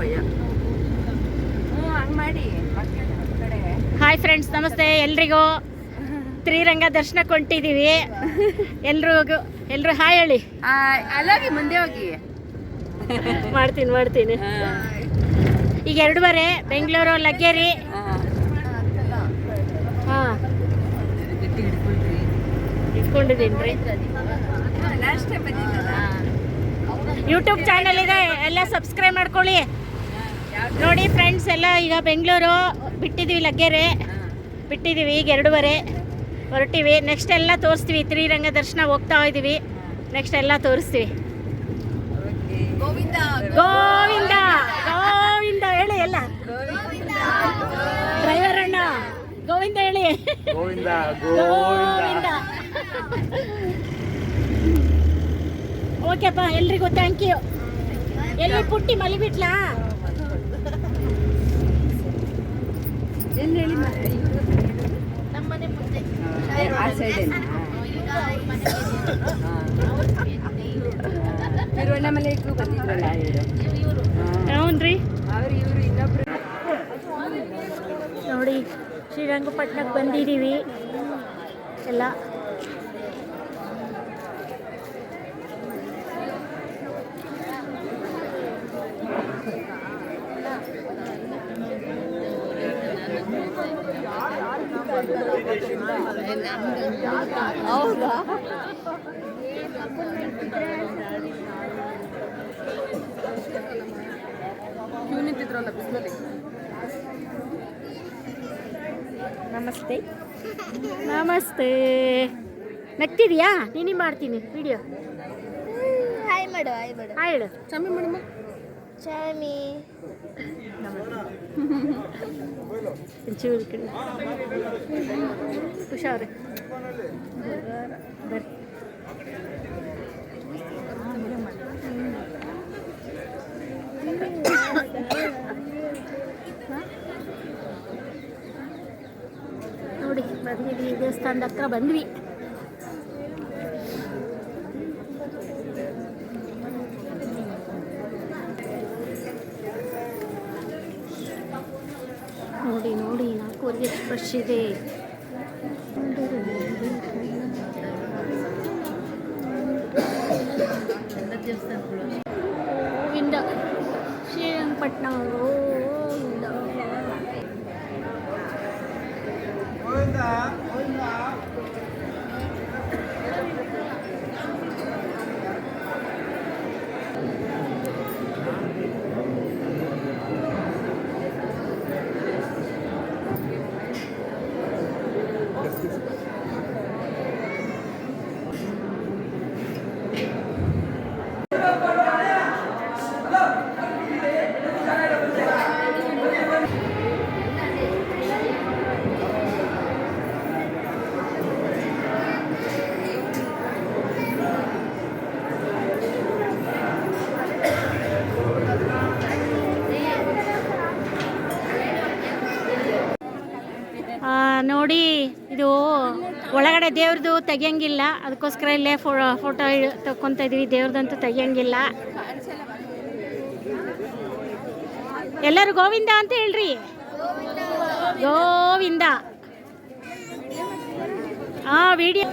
ಭಯ. Hi friends ನಮಸ್ತೆ ಎಲ್ರಿಗೂ. ತ್ರಿರಂಗ ದರ್ಶನ ಹೊಂಟಿದ್ದೀವಿ ಎಲ್ರಿಗೂ ಎಲ್ರು ಹಾಯ್ ಹೇಳಿ. ಅಲ್ಲೋಗಿ ಮುಂದೆ ಹೋಗಿ. ಮಾಡ್ತೀನಿ ಮಾಡ್ತೀನಿ. ಈಗ ಎರಡೂವರೆ ಬೆಂಗಳೂರು ಲಗ್ಗೇರಿ ಹಾಂ. ಇಟ್ಕೊಂಡಿದ್ದೀನಿ ರೀ ಯೂಟ್ಯೂಬ್ ಚಾನಲ್ ಇದೆ ಎಲ್ಲ ಸಬ್ಸ್ಕ್ರೈಬ್ ಮಾಡ್ಕೊಳ್ಳಿ. ನೋಡಿ ಫ್ರೆಂಡ್ಸ್ ಎಲ್ಲ ಈಗ ಬೆಂಗಳೂರು ಬಿಟ್ಟಿದ್ದೀವಿ ಲಗ್ಗೆರೆ. ಬಿಟ್ಟಿದ್ದೀವಿ ಈಗ ಎರಡೂವರೆ ಹೊರಟಿವಿ. ನೆಕ್ಸ್ಟ್ ಎಲ್ಲ ತೋರಿಸ್ತೀವಿ. ತ್ರೀರಂಗ ದರ್ಶನ ಹೋಗ್ತಾ ಇದ್ದೀವಿ ನೆಕ್ಸ್ಟ್ ಎಲ್ಲ ತೋರಿಸ್ತೀವಿ. ಗೋವಿಂದ. ಗೋವಿಂದ ಗೋವಿಂದ ಹೇಳಿ ಎಲ್ಲ. ಡ್ರೈವರ್ ಅಣ್ಣ ಗೋವಿಂದ ಹೇಳಿ. ಗೋವಿಂದ ಗೋವಿಂದ. ಓಕೆಪ್ಪ ಎಲ್ರಿಗೂ ಥ್ಯಾಂಕ್ ಯು ಎಲ್ಲಿ ಪುಟ್ಟಿ ಮಲಿಬಿಟ್ಲಾ? ಎಲ್ಲಿ ಹೇಳಿ ಮತ್ತೆ? ಆ ಸೈಡೇನಾ ತಿರುವಣ್ಣಾಮಲೈಗೂ ಬಂದಿದ್ರಲ್ಲ? ಇವರು. ಹ್ಞೂನ್ರಿ ಅವ್ರು ಇವರು ಇನ್ನೊಬ್ರು. ನೋಡಿ ಶ್ರೀರಂಗಪಟ್ಟಣಕ್ಕೆ ಬಂದಿದ್ದೀವಿ. ಎಲ್ಲ. ಹೌದಾ? ಕ್ಯೂ ನಿಂತಿದ್ರಲ್ಲ ಬಿಸಿಲಲ್ಲಿ? ನಮಸ್ತೆ. ನಮಸ್ತೆ. ನಗ್ತಿದ್ಯಾ ನೀನೇ ಮಾಡ್ತೀನಿ. ವಿಡಿಯೋ. ಹಾಯ್ ಮಾಡು ಹಾಯ್ ಮಾಡು. ಹಾಯ್ ಹೇಳು. ಚಮ್ಮಿ ಮೇಡಮ್ ಚಾಮಿ ಒಂಚೂರು ಈ ಕಡೆ ಹುಷಾರು ಬರ್ರಿ ನೋಡಿ ಬಂದಿದ್ವಿ ದೇವಸ್ಥಾನದ ಹತ್ರ ಬಂದ್ವಿ ನಾಲ್ಕೂವರೆಗೆ ಫ್ರೆಶ್ ಇದೆ. ಗೋವಿಂದ ಶ್ರೀರಂಗಪಟ್ಟಣ ಗೋವಿಂದ ಆ, ನೋಡಿ, ಇದು ಒಳಗಡೆ ದೇವ್ರದ್ದು ತೆಗಿಯಂಗಿಲ್ಲ. ಅದಕ್ಕೋಸ್ಕರ ಇಲ್ಲೇ ಫೋಟೋ ತಕ್ಕೊಂತ ಇದೀವಿ. ದೇವ್ರದಂತೂ ತೆಗಿಯಂಗಿಲ್ಲ. ಎಲ್ಲರೂ ಗೋವಿಂದ ಅಂತ ಹೇಳ್ರಿ. ಗೋವಿಂದ. ಆ ವಿಡಿಯೋ